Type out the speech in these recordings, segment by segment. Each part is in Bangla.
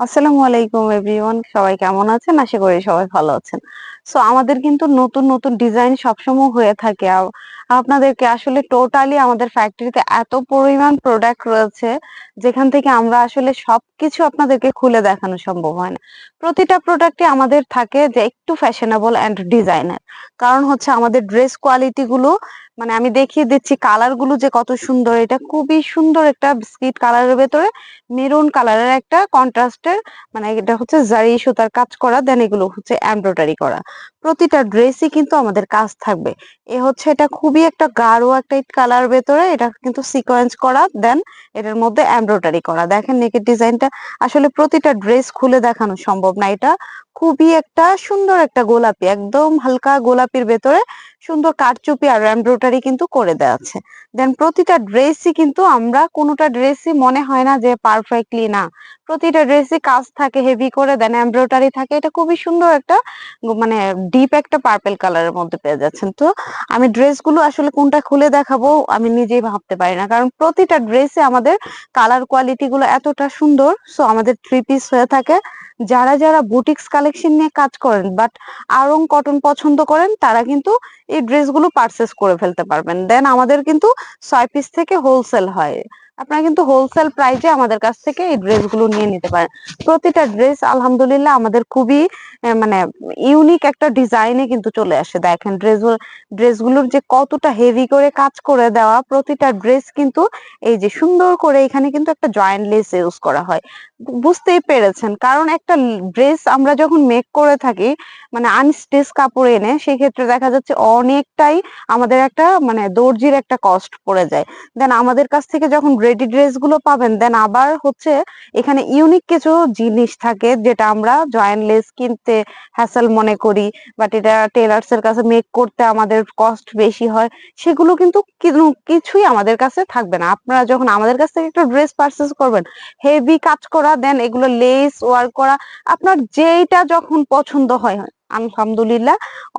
আসসালামু আলাইকুম এভরিওয়ান সবাই কেমন আছেন? আশা করি সবাই ভালো আছেন। সো আমাদের কিন্তু নতুন নতুন ডিজাইন সবসময় হয়ে থাকে। আপনাদেরকে আসলে টোটালি আমাদের ফ্যাক্টরিতে এত পরিমাণ প্রোডাক্ট রয়েছে, যেখান থেকে আমরা আসলে সবকিছু আপনাদেরকে খুলে দেখানো সম্ভব হয় না। প্রতিটা প্রোডাক্টে আমাদের থাকে যে একটু ফ্যাশনেবল অ্যান্ড ডিজাইনার কারণ হচ্ছে আমাদের ড্রেস কোয়ালিটি গুলো মানে আমি দেখিয়ে দিচ্ছি কালারগুলো যে কত সুন্দর, এটা খুবই সুন্দর একটা বিস্কিট কালারের ভেতরে মেরুন কালারের একটা কন্ট্রাস্টের মানে এটা হচ্ছে জারি সুতার কাজ করা দেন এগুলো হচ্ছে এমব্রয়ডারি করা। প্রতিটা ড্রেসই কিন্তু আমাদের কাজ থাকবে। এ হচ্ছে এটা খুবই একটা গাঢ় একটা কালার ভেতরে, এটা কিন্তু সিকোয়েন্স করা দেন এটার মধ্যে এমব্রয়ডারি করা। দেখেন নেকের ডিজাইনটা আসলে প্রতিটা ড্রেস খুলে দেখানো সম্ভব না। এটা খুবই একটা সুন্দর একটা গোলাপি, একদম হালকা গোলাপির ভেতরে সুন্দর কারচুপি আর এমব্রয়ডারি কিন্তু করে দেওয়া আছে। দেন প্রতিটা ড্রেসই কিন্তু আমরা, কোনোটা ড্রেসই মনে হয় না যে পারফেক্টলি না। প্রতিটা ড্রেসই কাজ থাকে হেভি করে দেন এমব্রয়ডারি থাকে। এটা খুবই সুন্দর একটা মানে ডিপ একটা পার্পল কালারের মধ্যে পেয়ে যাচ্ছেন। তো আমি ড্রেসগুলো আসলে কোনটা খুলে দেখাবো, আমি নিজেই ভাবতে পারি না। কারণ প্রতিটা ড্রেসে আমাদের কালার কোয়ালিটি গুলো এতটা সুন্দর সো আমাদের থ্রি পিস হয়ে থাকে। যারা যারা বুটিক্স কালেকশন নিয়ে কাজ করেন বাট আরং কটন পছন্দ করেন, তারা কিন্তু এই ড্রেসগুলো পারচেস করে ফেলতে পারবেন। দেন আমাদের কিন্তু ছয় পিস থেকে হোলসেল হয়। আপনারা কিন্তু হোলসেল প্রাইজে আমাদের কাছ থেকে এই ড্রেসগুলো নিয়ে নিতে পারেন। প্রতিটা ড্রেস আলহামদুলিল্লাহ আমাদের খুবই মানে ইউনিক একটা ডিজাইনে কিন্তু চলে আসে। দেখেন ড্রেস ড্রেসগুলোর যে কতটা হেভি করে কাজ করে দেওয়া, প্রতিটা ড্রেস কিন্তু এই যে সুন্দর করে এখানে কিন্তু একটা জয়েন্ট লেস ইউজ করা হয়। বুঝতেই পেরেছেন। কারণ একটা ড্রেস আমরা যখন মেক করে থাকি মানে আনস্টিচ কাপড় এনে, সেক্ষেত্রে দেখা যাচ্ছে অনেকটাই আমাদের একটা মানে দর্জির একটা কস্ট পড়ে যায়। দেন আমাদের কাছ থেকে যখন রেডি ড্রেসগুলো পাবেন দেন আবার হচ্ছে এখানে ইউনিক কিছু জিনিস থাকে, যেটা আমরা জয়েন্ট লেস কিনতে হ্যাসেল মনে করি বাট এটা টেলার্স এর কাছে মেক করতে আমাদের কস্ট বেশি হয়, সেগুলো কিন্তু কিছুই আমাদের কাছে থাকবে না। আপনারা যখন আমাদের কাছ থেকে একটা ড্রেস পারচেস করবেন হেভি কাজ করা দেন এগুলো লেস ওয়ার্ক করা, আপনার যেইটা যখন পছন্দ হয় আলহামদুলিল্লাহ,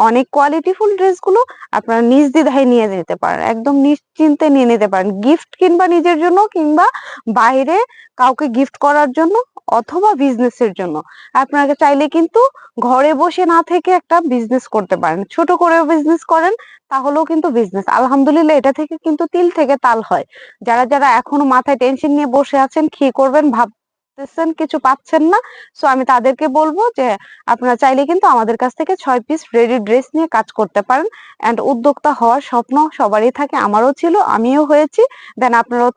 অনেক কোয়ালিটিফুল ড্রেসগুলো আপনারা নিজ দ্বিধায় নিয়ে যেতে পারেন। একদম নিশ্চিন্তে নিয়ে নিতে পারেন। গিফট কিংবা নিজের জন্য কিংবা বাইরে কাউকে গিফট করার জন্য অথবা বিজনেসের জন্য। আপনারা চাইলে কিন্তু ঘরে বসে না থেকে একটা বিজনেস করতে পারেন। ছোট করেও বিজনেস করেন, তাহলেও কিন্তু বিজনেস আলহামদুলিল্লাহ, এটা থেকে কিন্তু তিল থেকে তাল হয়। যারা যারা এখনও মাথায় টেনশন নিয়ে বসে আছেন, কি করবেন ভাবতেছেন কিছু পাচ্ছেন না। সো আমি তাদেরকে বলব যে, আপনারা চাইলে কিন্তু আমাদের কাছ থেকে ছয় পিস রেডি ড্রেস নিয়ে কাজ করতে পারেন। এন্ড উদ্যোক্তা হওয়ার স্বপ্ন সবারই থাকে, আমারও ছিল, আমিও হয়েছি। দেন আপনারাও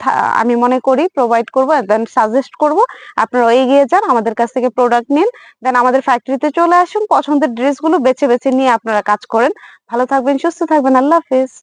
আমি মনে করি প্রোভাইড করব দেন সাজেস্ট করব। আপনারা এগিয়ে যান, আমাদের কাছ থেকে প্রোডাক্ট নিন। দেন আমাদের ফ্যাক্টরিতে চলে আসুন, পছন্দের ড্রেসগুলো বেছে বেছে নিয়ে আপনারা কাজ করেন। ভালো থাকবেন, সুস্থ থাকবেন, আল্লাহ হাফেজ।